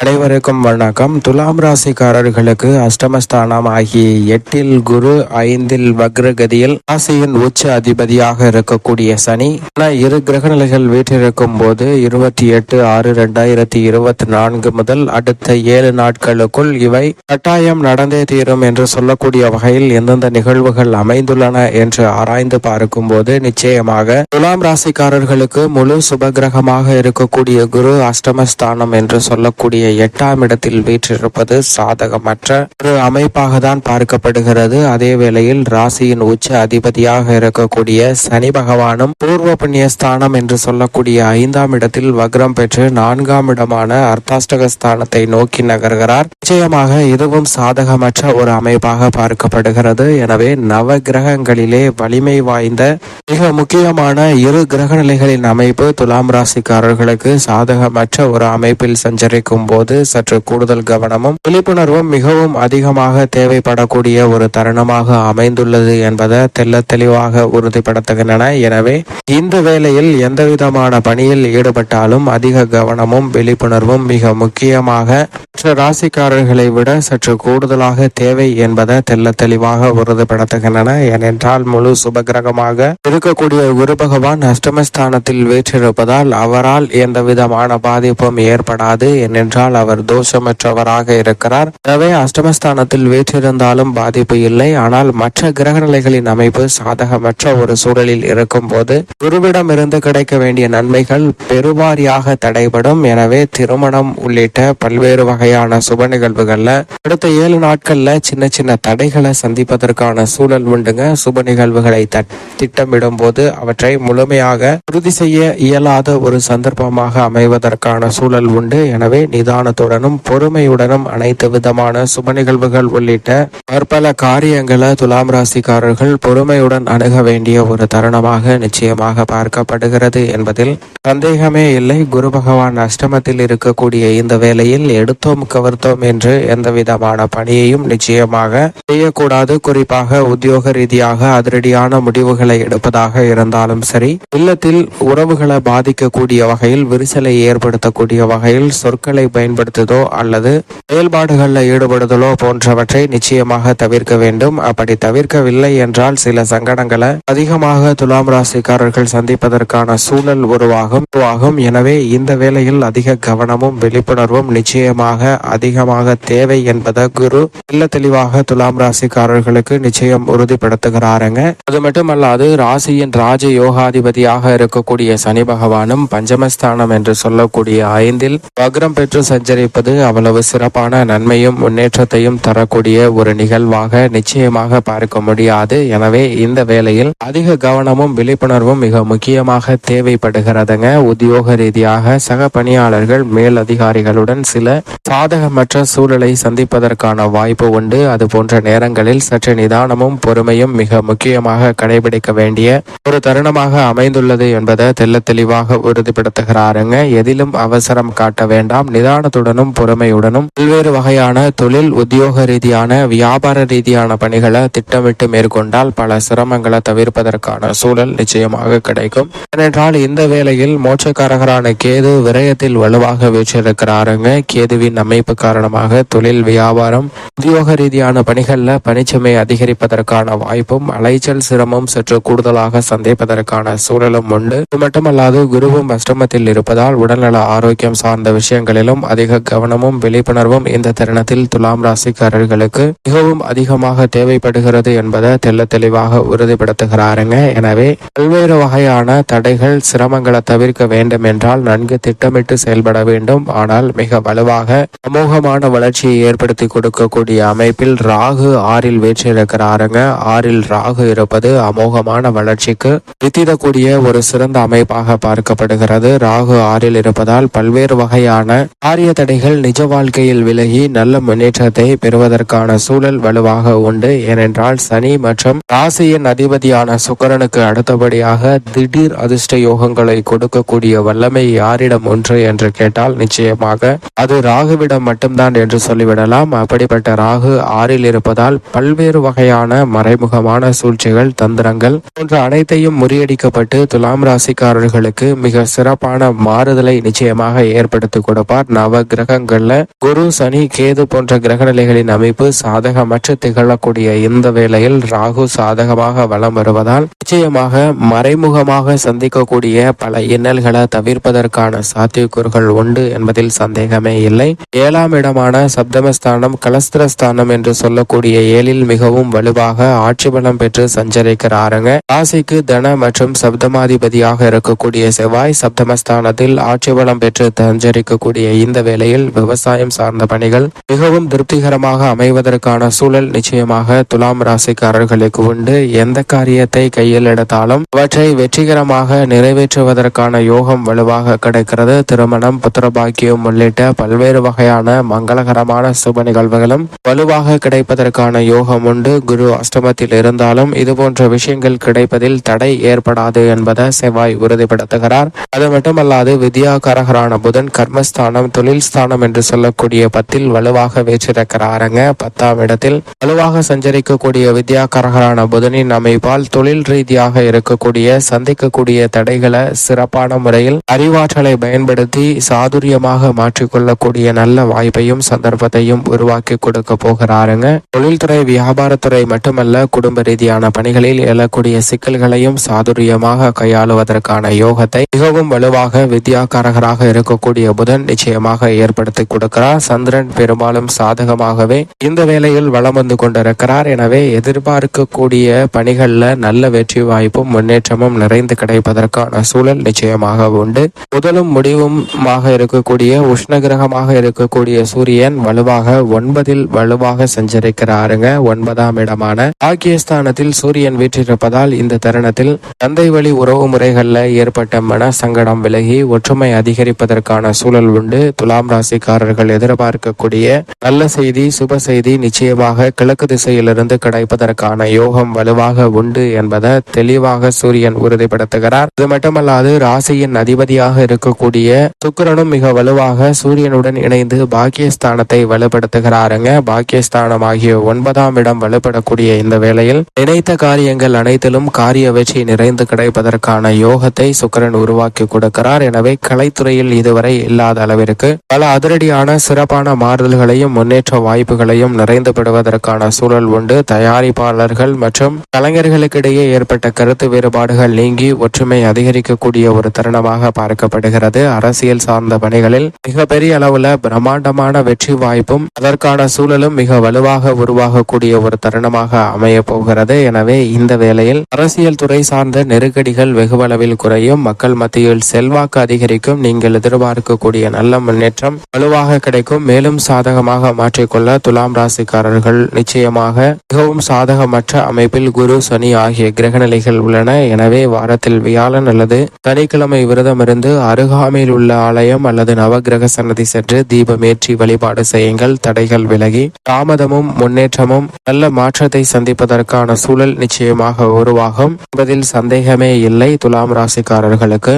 அனைவருக்கும் வணக்கம். துலாம் ராசிக்காரர்களுக்கு அஷ்டமஸ்தானம் ஆகிய எட்டில் குரு ஐந்தில் வக்ரகதியில் ராசியின் உச்ச அதிபதியாக இருக்கக்கூடிய சனி. ஆனா இரு கிரகநிலைகள் வீற்றிருக்கும் போது இருபத்தி எட்டு ஆறு ரெண்டாயிரத்தி இருபத்தி நான்கு முதல் அடுத்த ஏழு நாட்களுக்குள் இவை கட்டாயம் நடந்தே தீரும் என்று சொல்லக்கூடிய வகையில் எந்தெந்த நிகழ்வுகள் அமைந்துள்ளன என்று ஆராய்ந்து பார்க்கும் போது நிச்சயமாக துலாம் ராசிக்காரர்களுக்கு முழு சுபகிரகமாக இருக்கக்கூடிய குரு அஷ்டமஸ்தானம் என்று சொல்லக்கூடிய எட்டாம் இடத்தில் வீற்றிருப்பது சாதகமற்ற ஒரு அமைப்பாக தான் பார்க்கப்படுகிறது. அதே வேளையில் ராசியின் உச்ச அதிபதியாக இருக்கக்கூடிய சனி பகவானும் பூர்வ புண்ணியஸ்தானம் என்று சொல்லக்கூடிய ஐந்தாம் இடத்தில் வக்ரம் பெற்று நான்காம் இடமான அர்த்தாஷ்டகஸ்தானத்தை நோக்கி நகர்கிறார். நிச்சயமாக இதுவும் சாதகமற்ற ஒரு அமைப்பாக பார்க்கப்படுகிறது. எனவே நவ கிரகங்களிலே வலிமை வாய்ந்த மிக முக்கியமான இரு கிரக நிலைகளின் அமைப்பு துலாம் ராசிக்காரர்களுக்கு சாதகமற்ற ஒரு அமைப்பில் சஞ்சரிக்கும் போது சற்று கூடுதல் கவனமும் விழிப்புணர்வும் மிகவும் அதிகமாக தேவைப்படக்கூடிய ஒரு தருணமாக அமைந்துள்ளது என்பதை தெல்ல தெளிவாக உறுதிப்படுத்துகின்றன. எனவே இந்த வேளையில் எந்த விதமான பணியில் ஈடுபட்டாலும் அதிக கவனமும் விழிப்புணர்வும் மிக முக்கியமாக மற்ற ராசிக்காரர்களை விட சற்று கூடுதலாக தேவை என்பதை தெல்ல தெளிவாக உறுதிப்படுத்துகின்றன. ஏனென்றால் முழு சுபகிரகமாக இருக்கக்கூடிய குரு பகவான் அஷ்டமஸ்தானத்தில் வீற்றிருப்பதால் அவரால் எந்த விதமான பாதிப்பும் ஏற்படாது. ஏனென்றால் அவர் தோஷமற்றவராக இருக்கிறார். எனவே அஷ்டமஸ்தானத்தில் வீற்றிருந்தாலும் பாதிப்பு இல்லை. ஆனால் மற்ற கிரக நிலைகளின் அமைப்பு சாதகமற்ற ஒரு சூழலில் இருக்கும் போது குருவிடம் இருந்து கிடைக்க வேண்டிய நன்மைகள் பெருவாரியாக தடைபடும். எனவே திருமணம் உள்ளிட்ட பல்வேறு வகையான சுப நிகழ்வுகள்ல அடுத்த ஏழு நாட்கள்ல சின்ன சின்ன தடைகளை சந்திப்பதற்கான சூழல் உண்டுங்க. சுப நிகழ்வுகளை திட்டமிடும் போது அவற்றை முழுமையாக உறுதி செய்ய இயலாத ஒரு சந்தர்ப்பமாக அமைவதற்கான சூழல் உண்டு. எனவே நிதானத்துடனும் பொறுமையுடனும் அனைத்து விதமான சுப நிகழ்வுகள் உள்ளிட்ட பற்பல காரியங்களை துலாம் ராசிக்காரர்கள் பொறுமையுடன் அணுக வேண்டிய ஒரு தருணமாக நிச்சயமாக பார்க்கப்படுகிறது என்பதில் சந்தேகமே இல்லை. குரு பகவான் அஷ்டமத்தில் இருக்கக்கூடிய இந்த வேளையில் எடுத்தோம் கவர்த்தோம் என்று எந்த விதமான பணியையும் நிச்சயமாக செய்யக்கூடாது. குறிப்பாக உத்தியோக ரீதியாக அதிரடியான முடிவுகளை எடுப்பதாக இருந்தாலும் சரி இல்லத்தில் உறவுகளை பாதிக்கக்கூடிய வகையில் விரிசலை ஏற்படுத்தக்கூடிய வகையில் சொற்களை பயன்படுத்துதோ அல்லது செயல்பாடுகளில் ஈடுபடுதலோ போன்றவற்றை நிச்சயமாக தவிர்க்க வேண்டும். அப்படி தவிர்க்கவில்லை என்றால் சில சங்கடங்களை அதிகமாக துலாம் ராசிக்காரர்கள் சந்திப்பதற்கான சூழல் உருவாகும். உருவாகும். எனவே இந்த வேளையில் அதிக கவனமும் விழிப்புணர்வும் நிச்சயமாக அதிகமாக தேவை என்பதை குரு இல்ல தெளிவாக துலாம் ராசிக்காரர்களுக்கு நிச்சயம் உறுதிப்படுத்துகிறாருங்க. அது மட்டுமல்லாது ராசியின் ராஜ யோகாதிபதியாக இருக்கக்கூடிய சனி பகவானும் பஞ்சமஸ்தானம் என்று சொல்லக்கூடிய ஐந்தில் வக்ரம் பெற்று சஞ்சரிப்பது அவ்வளவு சிறப்பான நன்மையும் முன்னேற்றத்தையும் தரக்கூடிய ஒரு நிகழ்வாக நிச்சயமாக பார்க்க முடியாது. எனவே இந்த வேளையில் அதிக கவனமும் விழிப்புணர்வும் மிக முக்கியமாக தேவைப்படுகிறதுங்க. உத்தியோக ரீதியாக சக பணியாளர்கள் மேல் அதிகாரிகளுடன் சில சாதகமற்ற சூழலை சந்திப்பதற்கான வாய்ப்பு உண்டு. அது போன்ற நேரங்களில் சற்று நிதானமும் பொறுமையும் மிக முக்கியமாக கடைபிடிக்க வேண்டிய ஒரு தருணமாக அமைந்துள்ளது என்பதை தெல்ல தெளிவாக உறுதிப்படுத்துகிறாருங்க. எதிலும் அவசரம் காட்ட வேண்டாம். நிதானத்துடனும் பொறுமையுடனும் பல்வேறு வகையான தொழில் உத்தியோக ரீதியான வியாபார ரீதியான பணிகளை திட்டமிட்டு மேற்கொண்டால் பல சிரமங்களை தவிர்ப்பதற்கான சூழல் நிச்சயமாக கிடைக்கும். ஏனென்றால் இந்த வேளையில் மோட்சக்காரகரான கேது விரயத்தில் வலுவாக வீற்றிருக்கிறாருங்க. கேதுவின் அமைப்பு காரணமாக தொழில் வியாபாரம் உத்தியோக ரீதியான பணிகளில் பணிச்சுமை அதிகரிப்பதற்கான வாய்ப்பும் அலைச்சல் சிரமம் சற்று கூடுதலாக சந்திப்பதற்கான சூழலும் உண்டு. இது மட்டுமல்லாது குருவும் அஷ்டமத்தில் இருப்பதால் உடல்நல ஆரோக்கியம் சார்ந்த விஷயங்களிலும் அதிக கவனமும் விழிப்புணர்வும் இந்த தருணத்தில் துலாம் ராசிக்காரர்களுக்கு மிகவும் அதிகமாக தேவைப்படுகிறது என்பதை தெல்ல தெளிவாக உறுதிப்படுத்துகிறாருங்க. எனவே பல்வேறு வகையான தடைகள் சிரமங்களை தவிர்க்க வேண்டும் என்றால் நன்கு திட்டமிட்டு செயல்பட வேண்டும். ஆனால் மிக வலுவாக அமோகமான வளர்ச்சியை ஏற்படுத்தி கொடுக்கக்கூடிய அமைப்பில் ராகு ஆறில் வீற்றிருக்கிறாருங்க. ஆறில் ராகு இருப்பது அமோகமான வளர்ச்சிக்கு வித்திடக்கூடிய ஒரு சிறந்த அமைப்பாக பார்க்கப்படுகிறது. ராகு ஆறில் இருப்பதால் பல்வேறு வகையான காரிய தடைகள் நிஜ வாழ்க்கையில் விலகி நல்ல முன்னேற்றத்தை பெறுவதற்கான சூழல் வலுவாக உண்டு. ஏனென்றால் சனி மற்றும் ராசியின் அதிபதியான சுக்கரனுக்கு அடுத்தபடியாக திடீர் அதிர்ஷ்ட யோகங்களை கொடுக்கக்கூடிய வல்லமை யாரிடம் ஒன்று என்று கேட்டால் நிச்சயமாக அது ராகுவிடம் மட்டும்தான் என்று சொல்லிவிடலாம். அப்படிப்பட்ட ராகு ஆறில் இருப்பதால் பல்வேறு வகையான மறைமுகமான சூழ்ச்சிகள் தந்திரங்கள் போன்ற அனைத்தையும் முறியடிக்கப்பட்டு துலாம் ராசிக்காரர்களுக்கு மிக சிறப்பான மாறுதலை நிச்சயமாக ஏற்படுத்தி கொடுப்பார். நாம் நவ கிரகங்கள்ல குரு சனி கேது போன்ற கிரகநிலைகளின் அமைப்பு சாதகமற்று திகழக்கூடிய இந்த வேளையில் ராகு சாதகமாக வலம் வருவதால் நிச்சயமாக மறைமுகமாக சந்திக்கக்கூடிய பல இன்னல்களை தவிர்ப்பதற்கான சாத்தியக்கூறுகள் உண்டு என்பதில் சந்தேகமே இல்லை. ஏழாம் இடமான சப்தமஸ்தானம் கலஸ்திரஸ்தானம் என்று சொல்லக்கூடிய ஏழில் மிகவும் வலுவாக ஆட்சி பலம் பெற்று சஞ்சரிக்கிறாருங்க. ராசிக்கு தன மற்றும் சப்தமாதிபதியாக இருக்கக்கூடிய செவ்வாய் சப்தமஸ்தானத்தில் ஆட்சி பலம் பெற்று சஞ்சரிக்கக்கூடிய இந்த வேளையில் விவசாயம் சார்ந்த பணிகள் மிகவும் திருப்திகரமாக அமைவதற்கான சூழல் நிச்சயமாக துலாம் ராசிக்காரர்களுக்கு உண்டு. எந்த காரியத்தை கையில் எடுத்தாலும் அவற்றை வெற்றிகரமாக நிறைவேற்றுவதற்கான யோகம் வலுவாக கிடைக்கிறது. திருமணம் புத்திரபாக்கியம் உள்ளிட்ட பல்வேறு வகையான மங்களகரமான சுப நிகழ்வுகளும் வலுவாக கிடைப்பதற்கான யோகம் உண்டு. குரு அஷ்டமத்தில் இருந்தாலும் இது போன்ற விஷயங்கள் கிடைப்பதில் தடை ஏற்படாது என்பதை செவ்வாய் உறுதிப்படுத்துகிறார். அது மட்டுமல்லாது வித்யாகாரகரான புதன் கர்மஸ்தானம் தொழில் ஸ்தானம் என்று சொல்லக்கூடிய பத்தில் வலுவாக வீற்றிருக்கிறாருங்க. பத்தாம் இடத்தில் வலுவாக சஞ்சரிக்கக்கூடிய வித்யாகாரகரான புதனின் அமைப்பால் தொழில் ரீதியாக இருக்கக்கூடிய சந்திக்கக்கூடிய தடைகளை சிறப்பான முறையில் அறிவாற்றலை பயன்படுத்தி சாதுரியமாக மாற்றிக்கொள்ளக்கூடிய நல்ல வாய்ப்பையும் சந்தர்ப்பத்தையும் உருவாக்கி கொடுக்க போகிறாருங்க. தொழில்துறை வியாபாரத்துறை மட்டுமல்ல குடும்ப ரீதியான பணிகளில் எழக்கூடிய சிக்கல்களையும் சாதுரியமாக கையாளுவதற்கான யோகத்தை மிகவும் வலுவாக வித்யாகாரகராக இருக்கக்கூடிய புதன் நிச்சயமாக ஏற்படுத்தி கொடுக்கிறார். சந்திரன் பெரும்பாலும் சாதகமாகவே இந்த வேளையில் வளம் வந்து கொண்டிருக்கிறார். எனவே எதிர்பார்க்கக்கூடிய பணிகள்ல நல்ல வெற்றி வாய்ப்பும் முன்னேற்றமும் நிறைந்து கிடைப்பதற்கான சூழல் நிச்சயமாக உண்டு. முதலும் முடிவுமாக இருக்கக்கூடிய உஷ்ணகிரகமாக இருக்கக்கூடிய சூரியன் வலுவாக ஒன்பதில் வலுவாக சஞ்சரிக்கிறாருங்க. ஒன்பதாம் இடமான பாகிஸ்தானத்தில் சூரியன் வீற்றிருப்பதால் இந்த தருணத்தில் தந்தை வழி உறவு முறைகள்ல ஏற்பட்ட மன சங்கடம் விலகி ஒற்றுமை அதிகரிப்பதற்கான சூழல் உண்டு. துலாம் ராசிக்காரர்கள் எதிர்பார்க்கக்கூடிய நல்ல செய்தி சுப செய்தி நிச்சயமாக கிழக்கு திசையிலிருந்து கிடைப்பதற்கான யோகம் வலுவாக உண்டு என்பதை தெளிவாக சூரியன் உறுதிப்படுத்துகிறார். இது மட்டுமல்லாது ராசியின் அதிபதியாக இருக்கக்கூடிய சுக்கிரனும் மிக வலுவாக சூரியனுடன் இணைந்து பாக்கியஸ்தானத்தை வலுப்படுத்துகிறாருங்க. பாக்கியஸ்தானம் ஆகிய ஒன்பதாம் இடம் வலுப்படக்கூடிய இந்த வேளையில் நினைத்த காரியங்கள் அனைத்திலும் காரிய வெற்றி நிறைந்து கிடைப்பதற்கான யோகத்தை சுக்கரன் உருவாக்கி கொடுக்கிறார். எனவே கலைத்துறையில் இதுவரை இல்லாத அளவிற்கு பல அதிரடியான சிறப்பான மாறுதல்களையும் முன்னேற்ற வாய்ப்புகளையும் நிறைந்து பெறுவதற்கான சூழல் உண்டு. தயாரிப்பாளர்கள் மற்றும் கலைஞர்களுக்கிடையே ஏற்பட்ட கருத்து வேறுபாடுகள் நீங்கி ஒற்றுமை அதிகரிக்கக்கூடிய ஒரு தருணமாக பார்க்கப்படுகிறது. அரசியல் சார்ந்த பணிகளில் மிகப்பெரிய அளவுல பிரம்மாண்டமான வெற்றி வாய்ப்பும் அதற்கான சூழலும் மிக வலுவாக உருவாகக்கூடிய ஒரு தருணமாக அமைய போகிறது. எனவே இந்த வேளையில் அரசியல் துறை சார்ந்த நெருக்கடிகள் வெகுவளவில் குறையும். மக்கள் மத்தியில் செல்வாக்கு அதிகரிக்கும். நீங்கள் எதிர்பார்க்கக்கூடிய நல்ல முன்னேற்றம் வலுவாக கிடைக்கும். மேலும் சாதகமாக மாற்றிக்கொள்ள துலாம் ராசிக்காரர்கள் நிச்சயமாக மிகவும் சாதகமற்ற அமைப்பில் குரு சனி ஆகிய கிரகநிலைகள் உள்ளன. எனவே வாரத்தில் வியாழன் அல்லது சனிக்கிழமை விரதமிருந்து அருகாமையில் உள்ள ஆலயம் அல்லது நவகிரக சன்னதி சென்று தீபமேற்றி வழிபாடு செய்யுங்கள். தடைகள் விலகி தாமதமும் முன்னேற்றமும் நல்ல மாற்றத்தை சந்திப்பதற்கான சூழல் நிச்சயமாக உருவாகும். என்பதில் சந்தேகமே இல்லை. துலாம் ராசிக்காரர்களுக்கு